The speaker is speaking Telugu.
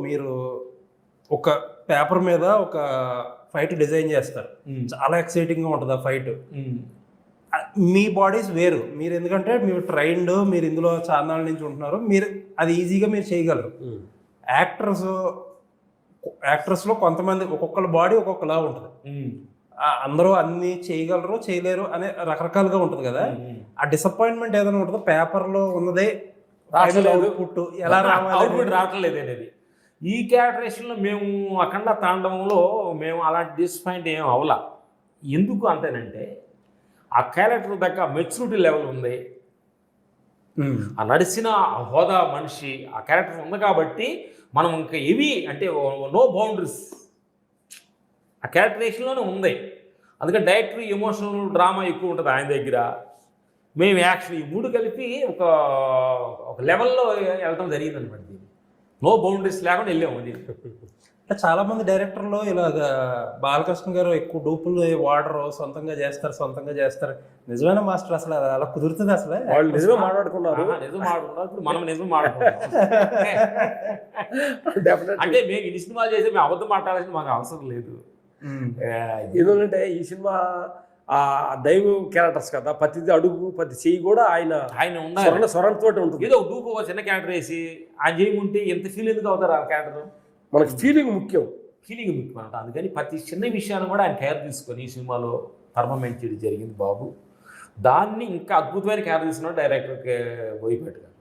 మీరు ఒక పేపర్ మీద ఒక ఫైట్ డిజైన్ చేస్తారు. చాలా ఎక్సైటింగ్గా ఉంటుంది ఆ ఫైట్. మీ బాడీస్ వేరు. మీరు ఎందుకంటే మీరు ట్రైన్డ్ మీరు ఇందులో చాన్నాళ్ళ నుంచి ఉంటున్నారు. మీరు అది ఈజీగా మీరు చేయగలరు. యాక్టర్స్ యాక్టర్స్లో కొంతమంది ఒక్కొక్కళ్ళ బాడీ ఒక్కొక్కలా ఉంటుంది. ఆ, అందరూ అన్ని చేయగలరు చేయలేరు అనే రకరకాలుగా ఉంటుంది కదా. ఆ డిసప్పాయింట్మెంట్ ఏదైనా ఉంటుందో పేపర్లో ఉన్నదే. అవుట్పుట్ ఎలా రావాలి? అవుట్పుట్ రావట్లేదు అనేది. ఈ క్యారెక్టరేషన్లో మేము అఖండ తాండవంలో మేము అలాంటి డిసప్పాయింట్ ఏం అవలా ఎందుకు అంతేనంటే ఆ క్యారెక్టర్ దగ్గర మెచ్యూరిటీ లెవెల్ ఉంది. ఆ నడిచిన హోదా మనిషి ఆ క్యారెక్టర్ ఉంది కాబట్టి మనం ఇంకా ఏవి అంటే నో బౌండరీస్ ఆ క్యారెక్టరేషన్లోనే ఉంది. అందుకని డైరెక్టర్ ఎమోషనల్ డ్రామా ఎక్కువ ఉంటుంది ఆయన దగ్గర. మేము యాక్షన్ ఈ మూడు కలిపి ఒక ఒక లెవెల్లో వెళ్ళడం జరిగింది అనమాట దీన్ని. నో బౌండరీస్ లేకుండా వెళ్ళాము అంటే చాలా మంది డైరెక్టర్లు ఇలాగ బాలకృష్ణ గారు ఎక్కువ డూపులు వాడరు సొంతంగా చేస్తారు సొంతంగా చేస్తారు. నిజమైన మాస్టర్ అసలు అలా కుదురుతుంది అసలు. వాళ్ళు నిజమే మాట్లాడుకున్నారు. నిజం ఇప్పుడు మనం నిజం డెఫినెట్ అంటే మేము ఇన్ని సినిమాలు చేసి మేము అబద్ధం మాట్లాడాల్సిన మాకు అవసరం లేదు. ఎందుకంటే ఈ సినిమా ఆ దైవ క్యారెక్టర్స్ కదా ప్రతిది అడుగు ప్రతి చెయ్యి కూడా ఆయన ఆయన ఉండాలి స్వరణ స్వరంతో ఉంటుంది. ఏదో డూపు ఒక చిన్న క్యారెక్టర్ వేసి ఆయన చేయకుంటే ఎంత ఫీల్ ఎందుకు అవుతారు ఆ క్యారెక్టర్ మనకి ఫీలింగ్ ముఖ్యం. ఫీలింగ్ ముఖ్యం అనమాట అందుకని ప్రతి చిన్న విషయాన్ని కూడా ఆయన కేర్ తీసుకొని ఈ సినిమాలో పర్మనెంట్ చేయడం జరిగింది బాబు. దాన్ని ఇంకా అద్భుతమైన కేర్ తీసుకున్నాడు డైరెక్టర్ బోయిపేట గారు